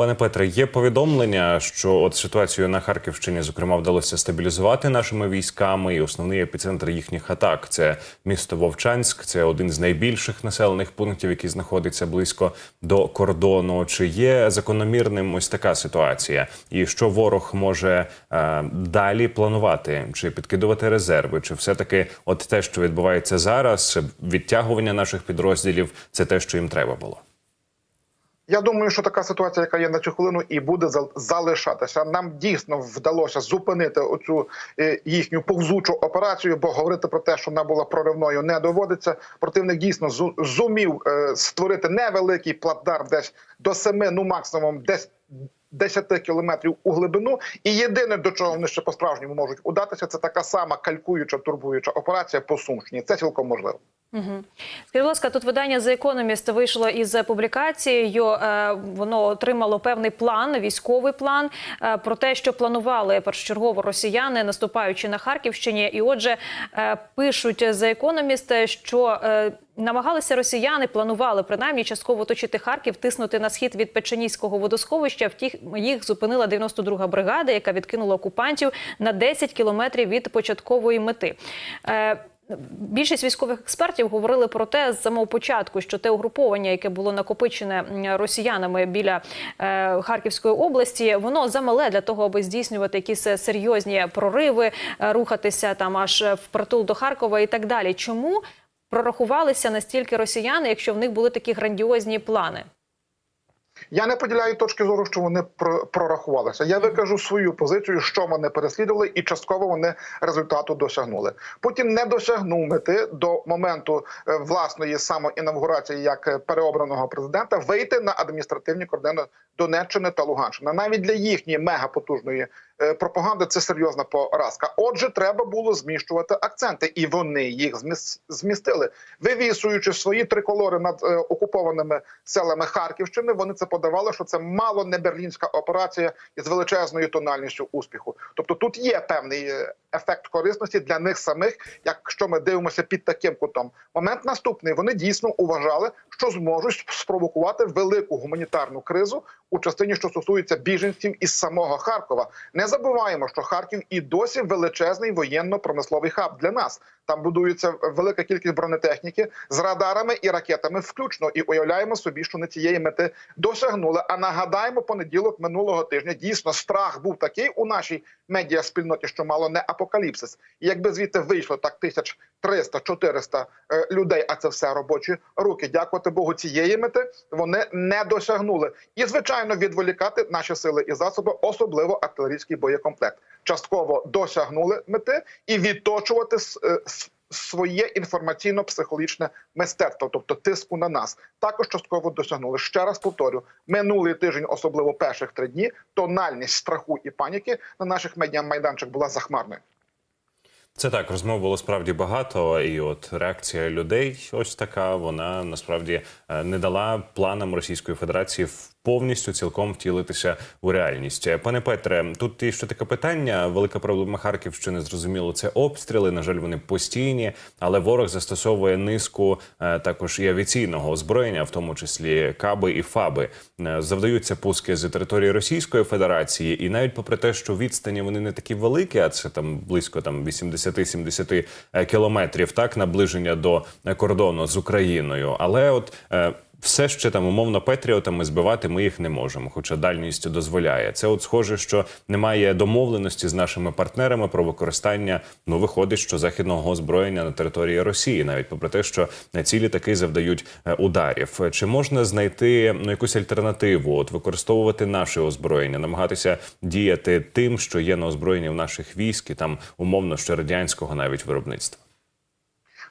Пане Петре, є повідомлення, що от ситуацію на Харківщині, зокрема, вдалося стабілізувати нашими військами, і основний епіцентр їхніх атак це місто Вовчанськ. Це один з найбільших населених пунктів, який знаходиться близько до кордону. Чи є закономірним ось така ситуація? І що ворог може е, далі планувати? Чи підкидувати резерви? Чи все таки, от те, що відбувається зараз, відтягування наших підрозділів, це те, що їм треба було? Я думаю, що така ситуація, яка є на цю хвилину, і буде зал- залишатися. Нам дійсно вдалося зупинити оцю е, їхню повзучу операцію, бо говорити про те, що вона була проривною, не доводиться. Противник дійсно зу- зумів е, створити невеликий плацдарм десь до семи, ну максимум десь. 10 кілометрів у глибину, і єдине до чого вони ще по справжньому можуть удатися, це така сама калькуюча турбуюча операція по Сумщині. Це цілком можливо. Угу. Скажіть, будь ласка, тут видання The Economist вийшло із публікацією. е, Воно отримало певний план, військовий план е, про те, що планували першочергово росіяни, наступаючи на Харківщині. І отже, е, пишуть The Economist, що намагалися росіяни, планували принаймні частково оточити Харків, тиснути на схід від Печеніського водосховища. Втіх їх зупинила 92-га бригада, яка відкинула окупантів на 10 кілометрів від початкової мети. Е, Більшість військових експертів говорили про те з самого початку, що те угруповання, яке було накопичене росіянами біля е, Харківської області, воно замале для того, аби здійснювати якісь е, серйозні прориви, е, рухатися там аж в притул до Харкова і так далі. Чому прорахувалися настільки росіяни, якщо в них були такі грандіозні плани? Я не поділяю точки зору, що вони про- прорахувалися. Я викажу свою позицію, що вони переслідували, і частково вони результату досягнули. Путін не досягнув мети до моменту е, власної самоінавгурації як е, переобраного президента вийти на адміністративні кордони Донеччини та Луганщини. Навіть для їхньої мегапотужної е, пропаганди це серйозна поразка. Отже, треба було зміщувати акценти, і вони їх зміс- змістили, вивісуючи свої триколори над е, окупованими селами Харківщини. Вони це подавали, що це мало не берлінська операція із величезною тональністю успіху. Тобто тут є певний е, ефект корисності для них самих, якщо ми дивимося під таким кутом. Момент наступний вони дійсно уважали, що зможуть спровокувати велику гуманітарну кризу у частині, що стосується біженців із самого Харкова. Не забуваємо, що Харків і досі величезний воєнно-промисловий хаб для нас. Там будується велика кількість бронетехніки з радарами і ракетами, включно і уявляємо собі, що не цієї мети досягнули. А нагадаємо, понеділок минулого тижня дійсно страх був такий у нашій медіаспільноті, що мало не апокаліпсис. І якби звідти вийшло так тисяч 300-400 е, людей, а це все робочі руки. Дякувати Богу, цієї мети вони не досягнули. І звичайно, відволікати наші сили і засоби, особливо артилерійський боєкомплект. Частково досягнули мети і відточувати е, своє інформаційно-психологічне мистецтво, тобто тиску на нас, також частково досягнули. Ще раз повторю, минулий тиждень, особливо перших три дні, тональність страху і паніки на наших медіамайданчик була захмарною. Це так, розмов було справді багато, і от реакція людей, ось така, вона насправді е, не дала планам Російської Федерації повністю цілком втілитися у реальність. Е, пане Петре, тут і ще таке питання. Велика проблема Харківщини зрозуміло. Це обстріли. На жаль, вони постійні, але ворог застосовує низку е, також і авіаційного озброєння, в тому числі каби і фаби. Завдаються пуски з території Російської Федерації, і навіть попри те, що відстані вони не такі великі, а це там близько там 80 60-70 е, кілометрів, так наближення до е, кордону з Україною. Але от е, все ще там умовно петріотами збивати ми їх не можемо, хоча дальність дозволяє. Це от схоже, що немає домовленості з нашими партнерами про використання. Ну виходить, що західного озброєння на території Росії, навіть попри те, що ці літаки завдають е, ударів. Чи можна знайти ну якусь альтернативу? От використовувати наше озброєння, намагатися діяти тим, що є на озброєнні в наших військ, і там умовно ще радянського навіть виробництва.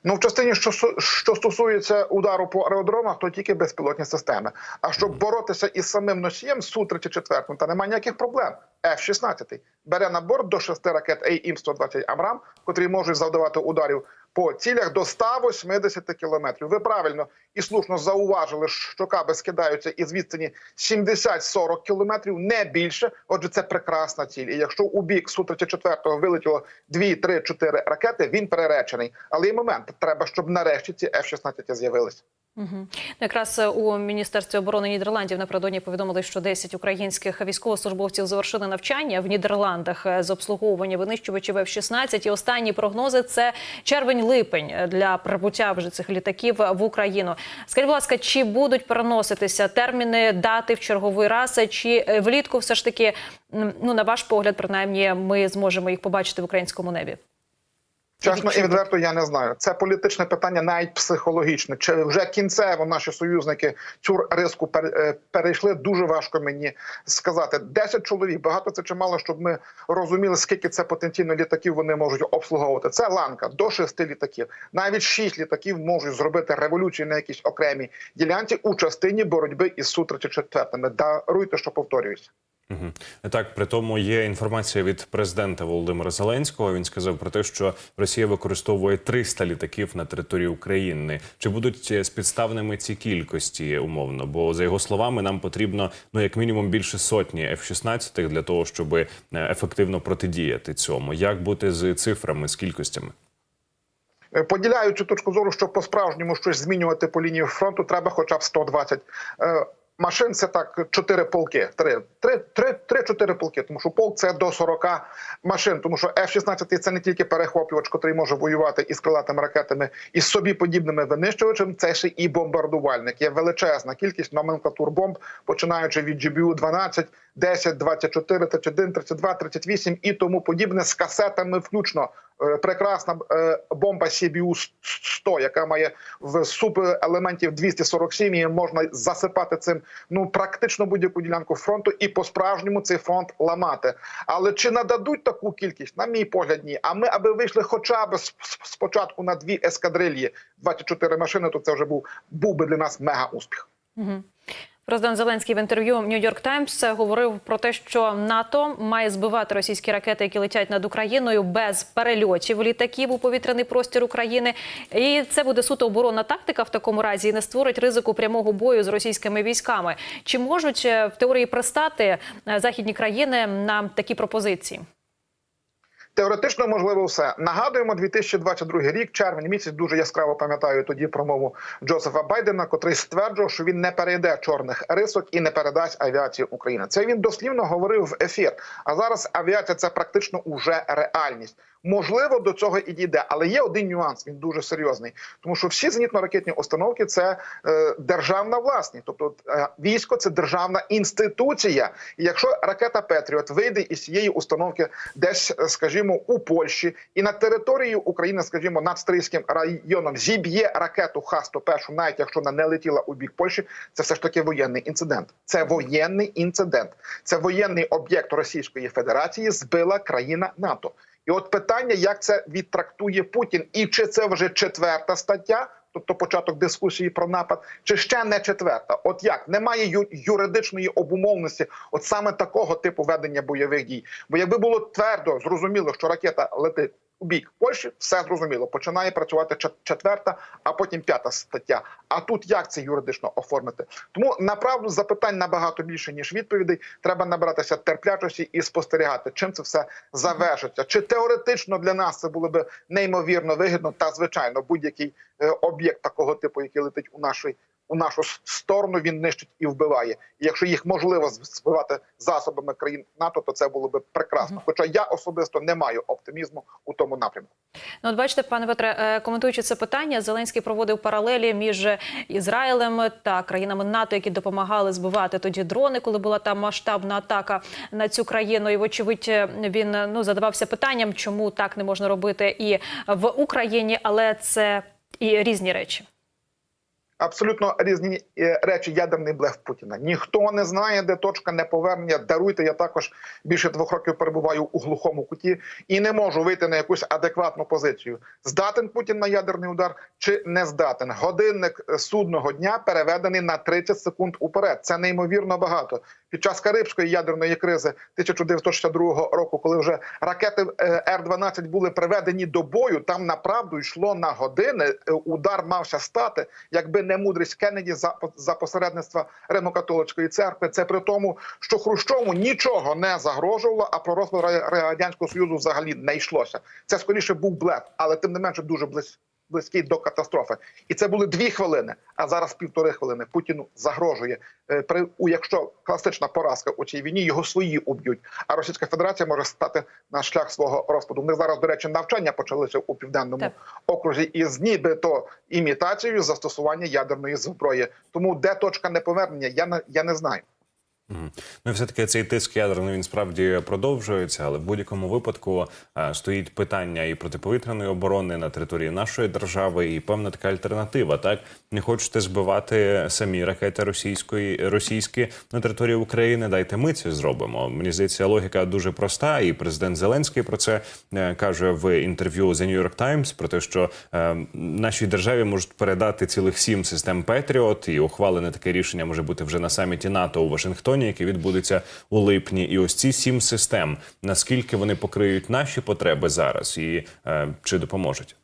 Ну, в частині, що що стосується удару по аеродромах, то тільки безпілотні системи. А щоб боротися із самим носієм су 34 та немає ніяких проблем. F-16 бере на борт до шести ракет AIM-120 Амрам, котрі можуть завдавати ударів по цілях до 180 кілометрів. Ви правильно і слушно зауважили, що каби скидаються із відстані 70-40 кілометрів, не більше. Отже, це прекрасна ціль. І якщо у бік су 34 вилетіло 2, 3, 4 ракети, він переречений. Але є момент, треба, щоб нарешті ці F-16 з'явилися. Ну, якраз е, у міністерстві оборони Нідерландів напередодні повідомили, що 10 українських військовослужбовців завершили навчання в Нідерландах е, з обслуговування винищувачів F-16. І останні прогнози це червень-липень е, для прибуття вже цих літаків в Україну. Скажіть, будь ласка, чи будуть переноситися терміни дати в черговий раз, чи влітку все ж таки, ну на ваш погляд, принаймні, ми зможемо їх побачити в українському небі? Чесно і відверто, я не знаю. Це політичне питання, навіть психологічне. Чи вже кінцево наші союзники цю риску е, перейшли? Дуже важко мені сказати. 10 чоловік, багато це чи мало, щоб ми розуміли, скільки це потенційно літаків вони можуть обслуговувати. Це ланка до 6 літаків. Навіть 6 літаків можуть зробити революцію на якійсь окремій ділянці у частині боротьби із су 34 Даруйте, що повторююся. Так, при тому є інформація від президента Володимира Зеленського. Він сказав про те, що Росія використовує 300 літаків на території України. Чи будуть е, спідставними ці кількості умовно? Бо за його словами, нам потрібно ну як мінімум більше сотні F-16 для того, щоб е, ефективно протидіяти цьому. Як бути з цифрами, з кількостями? Е, Поділяю цю точку зору, що по справжньому щось змінювати по лінії фронту треба хоча б 120 е, машин. Це так чотири полки. Три, три, три, три, чотири полки. Тому що полк це до 40 машин. Тому що F-16 це не тільки перехоплювач, котрий може воювати із крилатими ракетами і з собі подібними винищувачами. Це ще і бомбардувальник. Є величезна кількість номенклатур бомб, починаючи від GBU-12, 10, 24, 31, 32, 38 і тому подібне з касетами включно. Е, Прекрасна е, бомба CBU-100, яка має в субелементів 247, і можна засипати цим ну практично будь-яку ділянку фронту і по-справжньому цей фронт ламати. Але чи нададуть таку кількість? На мій погляд, ні. А ми, аби вийшли хоча б спочатку на дві ескадрильї, 24 машини, то це вже був, був би для нас мега успіх. Президент Зеленський в інтерв'ю Нью-Йорк Таймс говорив про те, що НАТО має збивати російські ракети, які летять над Україною без перельотів літаків у повітряний простір України. І це буде суто оборонна тактика в такому разі і не створить ризику прямого бою з російськими військами. Чи можуть е, в теорії пристати е, західні країни на такі пропозиції? Теоретично можливо все. Нагадуємо, 2022 рік, червень місяць, дуже яскраво пам'ятаю тоді промову Джозефа Байдена, котрий стверджував, що він не перейде чорних рисок і не передасть авіацію України. Це він дослівно говорив в ефір. А зараз авіація це практично уже реальність. Можливо, до цього і дійде, але є один нюанс. Він дуже серйозний, тому що всі зенітно-ракетні установки це е, державна власність, тобто е, військо це державна інституція. І якщо ракета Петріот вийде із цієї установки, десь, е, скажімо, у Польщі і на території України, скажімо, над Стрийським районом зіб'є ракету Х-101, навіть якщо вона не летіла у бік Польщі, це все ж таки воєнний інцидент. Це воєнний інцидент, це воєнний об'єкт Російської Федерації збила країна НАТО. І от питання, як це відтрактує Путін, і чи це вже четверта стаття, тобто початок дискусії про напад, чи ще не четверта? От як немає юридичної обумовленості, от саме такого типу ведення бойових дій. Бо якби було твердо зрозуміло, що ракета летить у бік Польщі, все зрозуміло. Починає працювати чет- четверта, а потім п'ята стаття. А тут як це юридично оформити? Тому направду запитань набагато більше ніж відповідей. Треба набратися терплячості і спостерігати, чим це все завершиться. Чи теоретично для нас це було би неймовірно вигідно? Та звичайно, будь-який е, об'єкт такого типу, який летить у нашій. У нашу сторону він нищить і вбиває. І якщо їх можливо збивати засобами країн НАТО, то це було би прекрасно. Хоча я особисто не маю оптимізму у тому напрямку. Ну, от бачите, пане Петре, е, коментуючи це питання, Зеленський проводив паралелі між Ізраїлем та країнами НАТО, які допомагали збивати тоді дрони, коли була там масштабна атака на цю країну. І вочевидь він ну задавався питанням, чому так не можна робити і в Україні, але це і різні речі. Абсолютно різні е, речі. Ядерний блеф Путіна. Ніхто не знає, де точка неповернення. Даруйте, я також більше двох років перебуваю у глухому куті і не можу вийти на якусь адекватну позицію. Здатен Путін на ядерний удар чи не здатен? Годинник е, судного дня переведений на 30 секунд уперед. Це неймовірно багато. Під час Карибської ядерної кризи 1962 року, коли вже ракети е, Р-12 були приведені до бою, там направду йшло на години. Е, Удар мався стати, якби не мудрість Кеннеді за, за посередництва Римо-католицької церкви. Це при тому, що Хрущову нічого не загрожувало, а про розпад радянського союзу взагалі не йшлося. Це скоріше був блеф, але тим не менше дуже близько. Близький до катастрофи. І це були дві хвилини, а зараз півтори хвилини. Путіну загрожує е, при у якщо класична поразка у цій війні, його свої уб'ють. А Російська Федерація може стати на шлях свого розпаду. Ми зараз, до речі, навчання почалися у південному Так. окрузі із нібито імітацією застосування ядерної зброї. Тому де точка неповернення, я не я не знаю. Ну все таки цей тиск ядерний він справді продовжується, але в будь-якому випадку е, стоїть питання і протиповітряної оборони на території нашої держави, і певна така альтернатива. Так не хочете збивати самі ракети російської російські на території України. Дайте ми це зробимо. Мені здається, логіка дуже проста, і президент Зеленський про це е, каже в інтерв'ю The New York Times, про те, що е, нашій державі можуть передати цілих сім систем Петріот, і ухвалене таке рішення може бути вже на саміті НАТО у Вашингтоні, який відбудеться у липні. І ось ці сім систем, наскільки вони покриють наші потреби зараз, і е, чи допоможуть?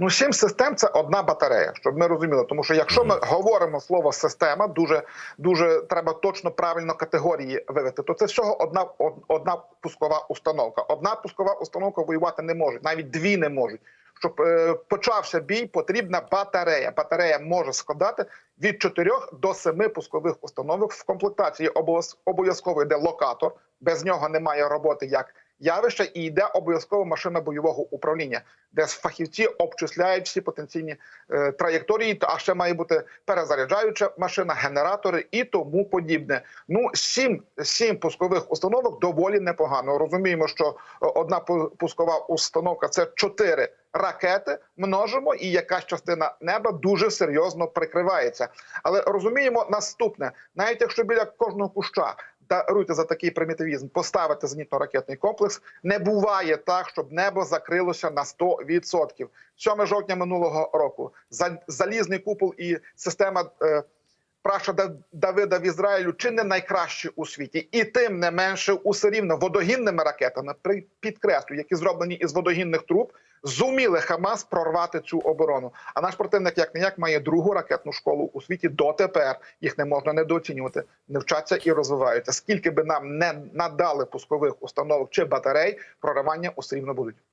Ну, сім систем це одна батарея, щоб ми розуміли. Тому що якщо ми говоримо слово система, дуже дуже треба точно правильно категорії вивести. То це всього одна од- одна пускова установка. Одна пускова установка воювати не може, навіть дві не можуть. Щоб е, почався бій, потрібна батарея. Батарея може складати від 4 до 7 пускових установок. В комплектації обов'яз- обов'язково йде локатор. Без нього немає роботи як явище, і йде обов'язково машина бойового управління, де фахівці обчисляють всі потенційні е, траєкторії. А ще має бути перезаряджаюча машина, генератори і тому подібне. Ну, сім, сім пускових установок доволі непогано. Розуміємо, що е, одна пу- пускова установка це чотири ракети. Множимо, і якась частина неба дуже серйозно прикривається. Але розуміємо наступне: навіть якщо біля кожного куща даруйте за такий примітивізм, поставити зенітно-ракетний комплекс. Не буває так, щоб небо закрилося на 100%. 7 жовтня минулого року за- залізний купол і система. Праша Да- Давида в Ізраїлю чи не найкраще у світі, і тим не менше усе рівно водогінними ракетами при- підкреслю, які зроблені із водогінних труб, зуміли Хамас прорвати цю оборону. А наш противник як не як має другу ракетну школу у світі дотепер. Їх не можна недооцінювати, не вчаться і розвиваються. Скільки би нам не надали пускових установок чи батарей, проривання усе рівно будуть.